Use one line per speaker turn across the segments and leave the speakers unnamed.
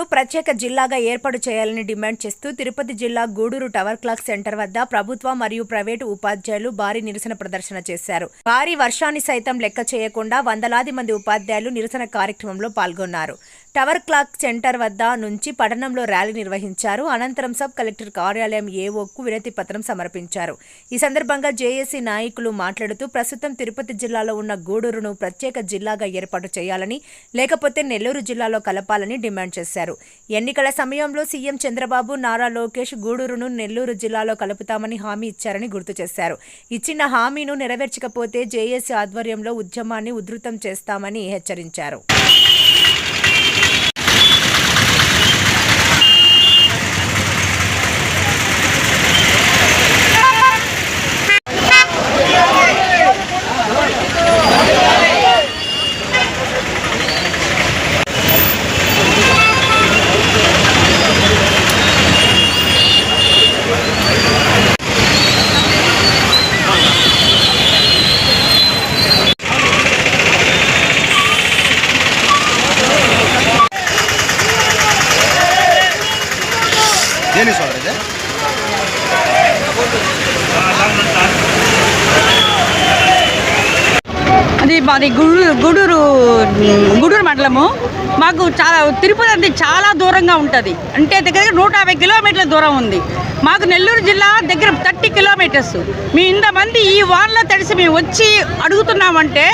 గూడూరును ప్రత్యేక జిల్లాగా ఏర్పాటు చేయాలని డిమాండ్ చేస్తూ తిరుపతి జిల్లా గూడూరు టవర్ క్లాక్ సెంటర్ వద్ద ప్రభుత్వ మరియు ప్రైవేటు ఉపాధ్యాయులు భారీ నిరసన ప్రదర్శన చేశారు. భారీ వర్షాన్ని సైతం లెక్క చేయకుండా వందలాది మంది ఉపాధ్యాయులు నిరసన కార్యక్రమంలో పాల్గొన్నారు. టవర్ క్లాక్ సెంటర్ వద్ద నుంచి పట్టణంలో ర్యాలీ నిర్వహించారు. అనంతరం సబ్ కలెక్టర్ కార్యాలయం ఏఓకు వినతి పత్రం సమర్పించారు. ఈ సందర్భంగా జేఏసీ నాయకులు మాట్లాడుతూ ప్రస్తుతం తిరుపతి జిల్లాలో ఉన్న గూడూరును ప్రత్యేక జిల్లాగా ఏర్పాటు చేయాలని లేకపోతే నెల్లూరు జిల్లాలో కలపాలని డిమాండ్ చేశారు. ఎన్నికల సమయంలో సీఎం చంద్రబాబు నారా లోకేష్ గూడూరును నెల్లూరు జిల్లాలో కలుపుతామని హామీ ఇచ్చారని గుర్తు చేశారు. ఇచ్చిన హామీను నెరవేర్చకపోతే జేఏసీ ఆధ్వర్యంలో ఉద్యమాన్ని ఉధృతం చేస్తామని హెచ్చరించారు.
ಏನಿ ಸರ್ ಇದೆ
అది మాది గూడూరు గూడూరు గూడూరు మండలము మాకు చాలా తిరుపతి అంటే చాలా దూరంగా ఉంటుంది అంటే దగ్గర నూట యాభై కిలోమీటర్ల దూరం ఉంది మాకు నెల్లూరు జిల్లా దగ్గర థర్టీ కిలోమీటర్స్ మీ ఇంతమంది ఈ వాన్లో తడిసి మేము వచ్చి అడుగుతున్నామంటే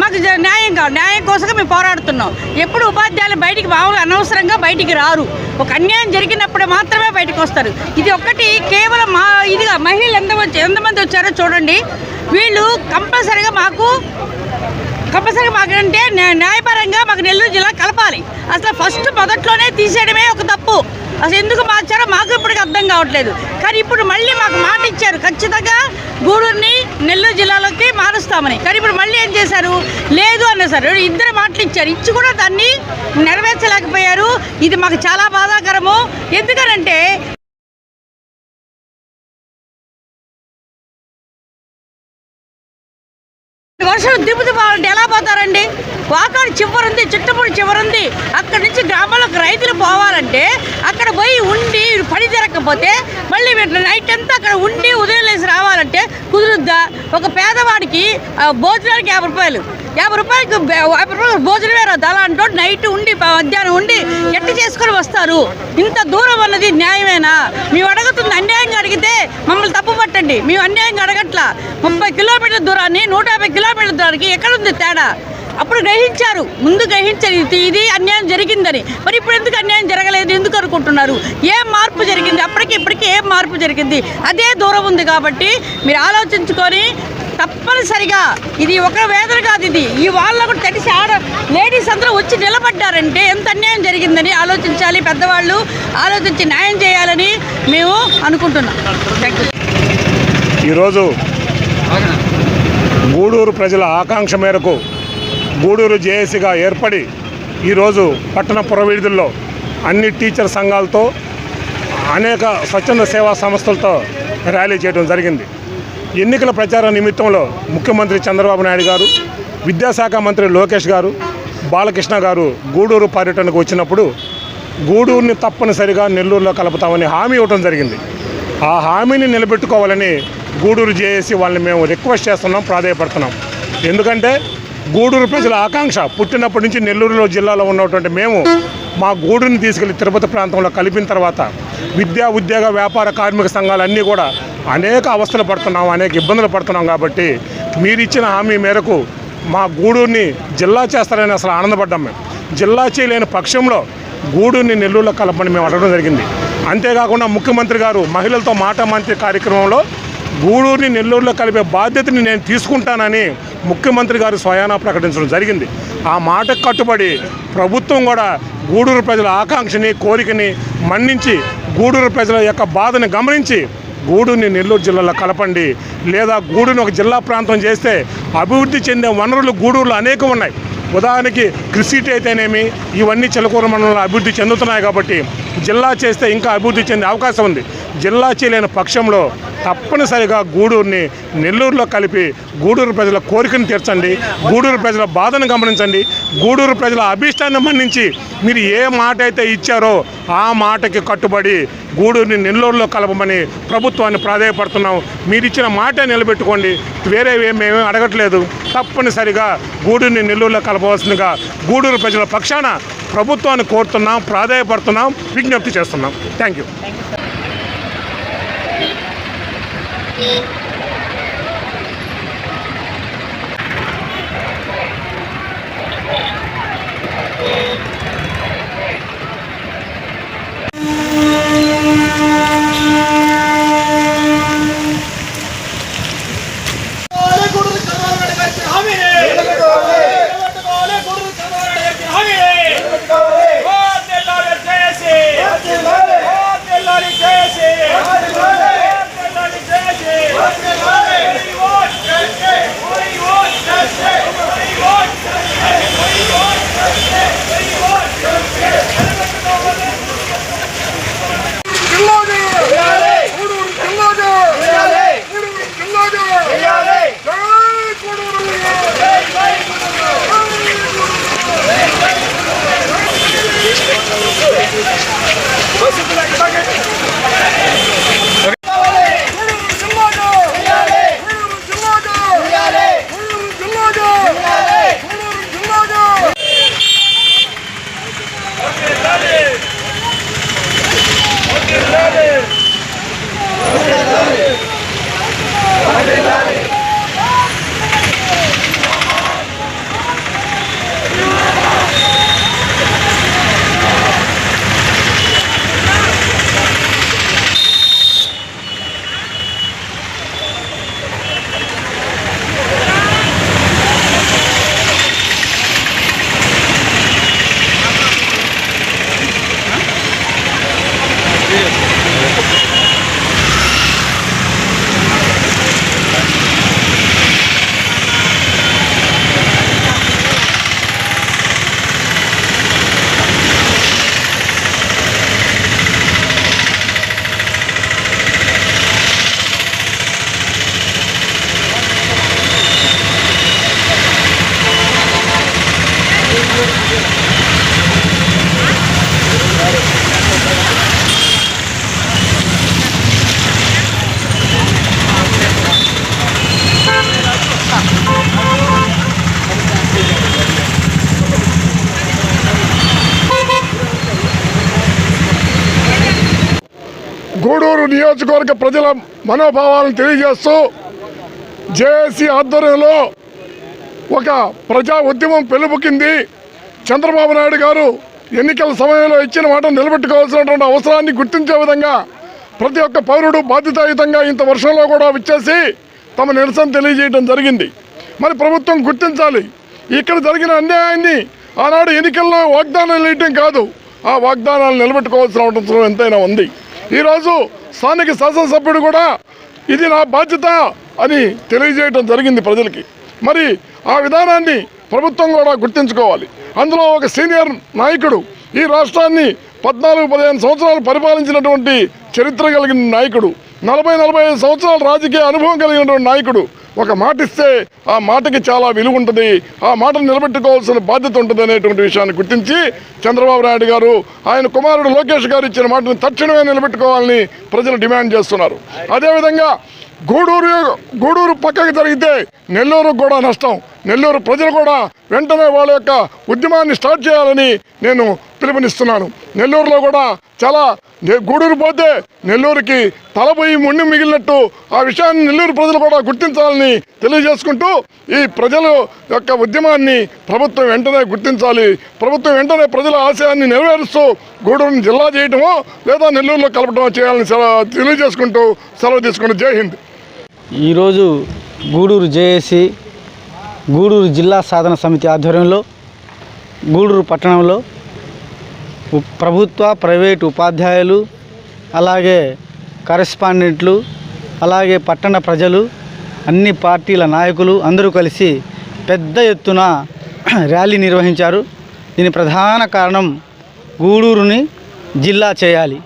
మాకు న్యాయం కావాలి న్యాయం కోసం మేము పోరాడుతున్నాం. ఎప్పుడు ఉపాధ్యాయులు బయటికి మామూలు అనవసరంగా బయటికి రారు. ఒక అన్యాయం జరిగినప్పుడు మాత్రమే బయటకు వస్తారు. ఇది ఒక్కటి కేవలం మా ఇదిగా మహిళలు ఎంత ఎంతమంది వచ్చారో చూడండి. వీళ్ళు కంపల్సరీగా మాకు కంపల్సరీ మాకంటే న్యాయపరంగా మాకు నెల్లూరు జిల్లా కలపాలి. అసలు ఫస్ట్ మొదట్లోనే తీసేయడమే ఒక తప్పు. అసలు ఎందుకు మార్చారో మాకు ఇప్పటికి అర్థం కావట్లేదు. కానీ ఇప్పుడు మళ్ళీ మాకు మాట ఇచ్చారు. ఖచ్చితంగా గూడూరుని నెల్లూరు జిల్లాలోకి మారుస్తామని. కానీ ఇప్పుడు మళ్ళీ ఏం చేశారు? లేదు అన్నారు ఇద్దరు మాటలు ఇచ్చారు. ఇచ్చి కూడా దాన్ని నెరవేర్చలేకపోయారు. ఇది మాకు చాలా బాధాకరము. ఎందుకనంటే వర్షం దిగుతూ ఎలా పోతారండి? వాకాడు చివరుంది చిట్టపూడి చివరుంది. అక్కడ నుంచి గ్రామాలకు రైతులు పోవాలంటే అక్కడ పోయి ఉండి పని జరగకపోతే మళ్ళీ నైట్ అంతా అక్కడ ఉండి ఉదయం లేసి రావాలంటే కుదురుద్దా? ఒక పేదవాడికి భోజనానికి యాభై రూపాయలు. యాభై రూపాయలకి యాభై రూపాయలు భోజనం వేరే? అలాంటి నైట్ ఉండి మధ్యాహ్నం ఉండి ఎట్టు చేసుకొని వస్తారు? ఇంత దూరం అన్నది న్యాయమేనా? మేము అడుగుతుంది అన్యాయంగా అడిగితే మమ్మల్ని తప్పు పట్టండి. మేము అన్యాయంగా అడగట్లా. ముప్పై కిలోమీటర్ల దూరాన్ని నూట యాభై కిలోమీటర్ల దూరానికి ఎక్కడుంది తేడా? అప్పుడు గ్రహించారు. ముందు గ్రహించారు ఇది ఇది అన్యాయం జరిగిందని. మరి ఇప్పుడు ఎందుకు అన్యాయం జరగలేదు? ఎందుకు అనుకుంటున్నారు? ఏ మార్పు జరిగింది? అప్పటికి ఇప్పటికీ ఏం మార్పు జరిగింది? అదే దూరం ఉంది కాబట్టి మీరు ఆలోచించుకొని తప్పనిసరిగా ఇది ఒక వేదన కాదు ఇది. ఈ వాళ్ళు కూడా తెలిసి ఆడ లేడీస్ అందరూ వచ్చి నిలబడ్డారంటే ఎంత అన్యాయం జరిగిందని ఆలోచించాలి. పెద్దవాళ్ళు ఆలోచించి న్యాయం చేయాలని మేము అనుకుంటున్నాం.
ఈరోజు గూడూరు ప్రజల ఆకాంక్ష మేరకు గూడూరు జేఏసీగా ఏర్పడి ఈరోజు పట్టణ పురవీధుల్లో అన్ని టీచర్ సంఘాలతో అనేక స్వచ్ఛంద సేవా సంస్థలతో ర్యాలీ చేయడం జరిగింది. ఎన్నికల ప్రచార నిమిత్తంలో ముఖ్యమంత్రి చంద్రబాబు నాయుడు గారు విద్యాశాఖ మంత్రి లోకేష్ గారు బాలకృష్ణ గారు గూడూరు పర్యటనకు వచ్చినప్పుడు గూడూరుని తప్పనిసరిగా నెల్లూరులో కలుపుతామని హామీ ఇవ్వడం జరిగింది. ఆ హామీని నిలబెట్టుకోవాలని గూడూరు జేఏసీ వాళ్ళని మేము రిక్వెస్ట్ చేస్తున్నాం ప్రాధాయపడుతున్నాం. ఎందుకంటే గూడూరు ప్రజల ఆకాంక్ష. పుట్టినప్పటి నుంచి నెల్లూరులో జిల్లాలో ఉన్నటువంటి మేము మా గూడూరుని తీసుకెళ్ళి తిరుపతి ప్రాంతంలో కలిపిన తర్వాత విద్యా ఉద్యోగ వ్యాపార కార్మిక సంఘాలన్నీ కూడా అనేక అవస్థలు పడుతున్నాం అనేక ఇబ్బందులు పడుతున్నాం కాబట్టి మీరు ఇచ్చిన హామీ మేరకు మా గూడూరుని జిల్లా చేస్తారని అసలు ఆనందపడ్డాం మేము. జిల్లా చేయలేని పక్షంలో గూడూరుని నెల్లూరులో కలపని మేము అడగడం జరిగింది. అంతేకాకుండా ముఖ్యమంత్రి గారు మహిళలతో మాట మంత్రి కార్యక్రమంలో గూడూరుని నెల్లూరులో కలిపే బాధ్యతని నేను తీసుకుంటానని ముఖ్యమంత్రి గారు స్వయానా ప్రకటించడం జరిగింది. ఆ మాటకు కట్టుబడి ప్రభుత్వం కూడా గూడూరు ప్రజల ఆకాంక్షని కోరికని మన్నించి గూడూరు ప్రజల యొక్క బాధని గమనించి గూడూరుని నెల్లూరు జిల్లాలో కలపండి. లేదా గూడూరుని ఒక జిల్లా ప్రాంతం చేస్తే అభివృద్ధి చెందే వనరులు గూడూరులో అనేకం ఉన్నాయి. ఉదాహరణకి క్రిసిటీ అయితేనేమి ఇవన్నీ చిలకూరు మండలంలో అభివృద్ధి చెందుతున్నాయి కాబట్టి జిల్లా చేస్తే ఇంకా అభివృద్ధి చెందే అవకాశం ఉంది. జిల్లా చేయలేని పక్షంలో తప్పనిసరిగా గూడూరుని నెల్లూరులో కలిపి గూడూరు ప్రజల కోరికను తీర్చండి గూడూరు ప్రజల బాధను గమనించండి గూడూరు ప్రజల అభిష్టాన్ని మన్నించి మీరు ఏ మాట అయితే ఇచ్చారో ఆ మాటకి కట్టుబడి గూడూరుని నెల్లూరులో కలపమని ప్రభుత్వాన్ని ప్రాధాయపడుతున్నాం. మీరు ఇచ్చిన మాటే నిలబెట్టుకోండి. వేరే మేమేం అడగట్లేదు. తప్పనిసరిగా గూడూరుని నెల్లూరులో కలపవలసిందిగా గూడూరు ప్రజల పక్షాన ప్రభుత్వాన్ని కోరుతున్నాం ప్రాధాయపడుతున్నాం విజ్ఞప్తి చేస్తున్నాం. Thank you
Thank you. Gudur నియోజకవర్గ ప్రజల మనోభావాలను తెలియజేస్తూ జేఏసీ ఆధ్వర్యంలో ఒక ప్రజా ఉద్యమం పెలుపుకింది చంద్రబాబు నాయుడు గారు ఎన్నికల సమయంలో ఇచ్చిన మాట నిలబెట్టుకోవాల్సినటువంటి అవసరాన్ని గుర్తించే విధంగా ప్రతి ఒక్క పౌరుడు బాధ్యతాయుతంగా ఇంత వర్షంలో కూడా విచ్చేసి తమ నిరసన తెలియజేయడం జరిగింది. మరి ప్రభుత్వం గుర్తించాలి. ఇక్కడ జరిగిన అన్యాయాన్ని ఆనాడు ఎన్నికల్లో వాగ్దానాలు ఇవ్వటం కాదు. ఆ వాగ్దానాలు నిలబెట్టుకోవాల్సిన అవసరం ఎంతైనా ఉంది. ఈరోజు స్థానిక శాసనసభ్యుడు కూడా ఇది నా బాధ్యత అని తెలియజేయడం జరిగింది ప్రజలకి. మరి ఆ విధానాన్ని ప్రభుత్వం కూడా గుర్తించుకోవాలి. అందులో ఒక సీనియర్ నాయకుడు ఈ రాష్ట్రాన్ని పద్నాలుగు పదిహేను సంవత్సరాలు పరిపాలించినటువంటి చరిత్ర కలిగిన నాయకుడు నలభై నలభై ఐదు సంవత్సరాల రాజకీయ అనుభవం కలిగినటువంటి నాయకుడు ఒక మాట ఇస్తే ఆ మాటకి చాలా విలువ ఉంటుంది. ఆ మాటను నిలబెట్టుకోవాల్సిన బాధ్యత ఉంటుంది అనేటువంటి విషయాన్ని గుర్తించి చంద్రబాబు నాయుడు గారు ఆయన కుమారుడు లోకేష్ గారు ఇచ్చిన మాటను తక్షణమే నిలబెట్టుకోవాలని ప్రజలు డిమాండ్ చేస్తున్నారు. అదేవిధంగా గూడూరు గూడూరు పక్కకు జరిగితే నెల్లూరు కూడా నష్టం. నెల్లూరు ప్రజలు కూడా వెంటనే వాళ్ళ యొక్క ఉద్యమాన్ని స్టార్ట్ చేయాలని నేను పిలుపునిస్తున్నాను. నెల్లూరులో కూడా చాలా గూడూరు పోతే నెల్లూరుకి తలపోయి ముండి మిగిలినట్టు ఆ విషయాన్ని నెల్లూరు ప్రజలు కూడా గుర్తించాలని తెలియజేసుకుంటూ ఈ ప్రజల యొక్క ఉద్యమాన్ని ప్రభుత్వం వెంటనే గుర్తించాలి. ప్రభుత్వం వెంటనే ప్రజల ఆశయాన్ని నెరవేరుస్తూ గూడూరుని జిల్లా చేయటమో లేదా నెల్లూరులో కలపడమో చేయాలని తెలియజేసుకుంటూ సెలవు తీసుకుంటూ జై హింద్.
ఈరోజు గూడూరు జేఏసీ గూడూరు జిల్లా సాధన సమితి ఆధ్వర్యంలో గూడూరు పట్టణంలో ప్రభుత్వ ప్రైవేటు ఉపాధ్యాయులు అలాగే కరెస్పాండెంట్లు అలాగే పట్టణ ప్రజలు అన్ని పార్టీల నాయకులు అందరూ కలిసి పెద్ద ఎత్తున ర్యాలీ నిర్వహించారు. దీని ప్రధాన కారణం గూడూరుని జిల్లా చేయాలి.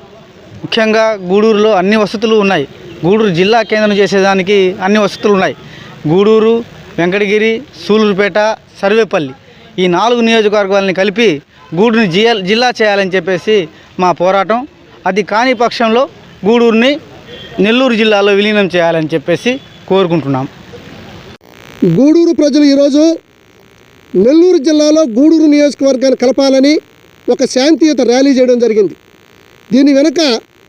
ముఖ్యంగా గూడూరులో అన్ని వసతులు ఉన్నాయి. గూడూరు జిల్లా కేంద్రం చేసేదానికి అన్ని వసతులు ఉన్నాయి. గూడూరు వెంకటగిరి సూలూరుపేట సర్వేపల్లి ఈ నాలుగు నియోజకవర్గాలని కలిపి గూడూరుని జిల్లా చేయాలని చెప్పేసి మా పోరాటం. అది కాని పక్షంలో గూడూరుని నెల్లూరు జిల్లాలో విలీనం చేయాలని చెప్పేసి కోరుకుంటున్నాం.
గూడూరు ప్రజలు ఈరోజు నెల్లూరు జిల్లాలో గూడూరు నియోజకవర్గాన్ని కలపాలని ఒక శాంతియుత ర్యాలీ చేయడం జరిగింది. దీని వెనుక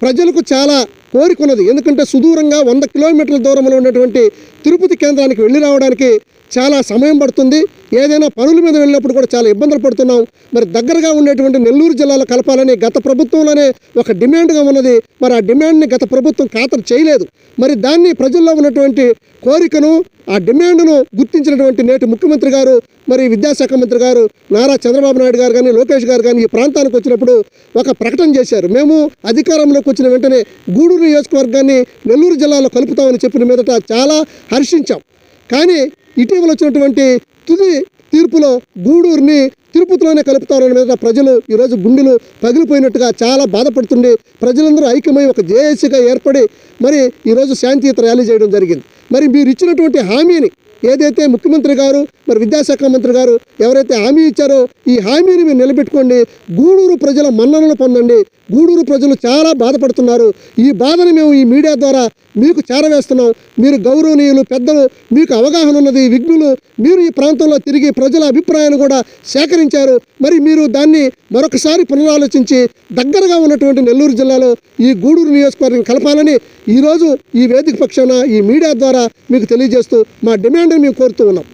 ప్రజలకు చాలా కోరిక ఉన్నది ఎందుకంటే సుదూరంగా వంద కిలోమీటర్ల దూరంలో ఉన్నటువంటి తిరుపతి కేంద్రానికి వెళ్ళి రావడానికి చాలా సమయం పడుతుంది. ఏదైనా పనుల మీద వెళ్ళినప్పుడు కూడా చాలా ఇబ్బందులు పడుతున్నాం. మరి దగ్గరగా ఉండేటువంటి నెల్లూరు జిల్లాలో కలపాలని గత ప్రభుత్వంలోనే ఒక డిమాండ్గా ఉన్నది. మరి ఆ డిమాండ్ని గత ప్రభుత్వం ఖాతరు చేయలేదు. మరి దాన్ని ప్రజల్లో ఉన్నటువంటి కోరికను ఆ డిమాండ్ను గుర్తించినటువంటి నేటి ముఖ్యమంత్రి గారు మరి విద్యాశాఖ మంత్రి గారు నారా చంద్రబాబు నాయుడు గారు కానీ లోకేష్ గారు కానీ ఈ ప్రాంతానికి వచ్చినప్పుడు ఒక ప్రకటన చేశారు. మేము అధికారంలోకి వచ్చిన వెంటనే గూడూరు నియోజకవర్గాన్ని నెల్లూరు జిల్లాలో కలుపుతామని చెప్పిన మీదట చాలా హర్షించాం. కానీ ఇటీవల వచ్చినటువంటి తుది తీర్పులో గూడూరుని తిరుపతిలోనే కలుపుతారని మీద ప్రజలు ఈరోజు గుండెలు పగిలిపోయినట్టుగా చాలా బాధపడుతుండే. ప్రజలందరూ ఐక్యమై ఒక జేఏసీగా ఏర్పడి మరి ఈరోజు శాంతియుత ర్యాలీ చేయడం జరిగింది. మరి మీరు ఇచ్చినటువంటి హామీని ఏదైతే ముఖ్యమంత్రి గారు మరి విద్యాశాఖ మంత్రి గారు ఎవరైతే హామీ ఇచ్చారో ఈ హామీని మీరు నిలబెట్టుకోండి. గూడూరు ప్రజల మన్ననలు పొందండి. గూడూరు ప్రజలు చాలా బాధపడుతున్నారు. ఈ బాధను మేము ఈ మీడియా ద్వారా మీకు చేరవేస్తున్నాం. మీరు గౌరవనీయులు పెద్దలు మీకు అవగాహన ఉన్నది విఘ్నులు మీరు ఈ ప్రాంతంలో తిరిగి ప్రజల అభిప్రాయాన్ని కూడా సేకరించారు. మరి మీరు దాన్ని మరొకసారి పునరాలోచించి దగ్గరగా ఉన్నటువంటి నెల్లూరు జిల్లాలో ఈ గూడూరు నియోజకవర్గం కలపాలని ఈరోజు ఈ వేదిక పక్షాన ఈ మీడియా ద్వారా మీకు తెలియజేస్తూ మా డిమాండ్ని మేము కోరుతూ ఉన్నాం.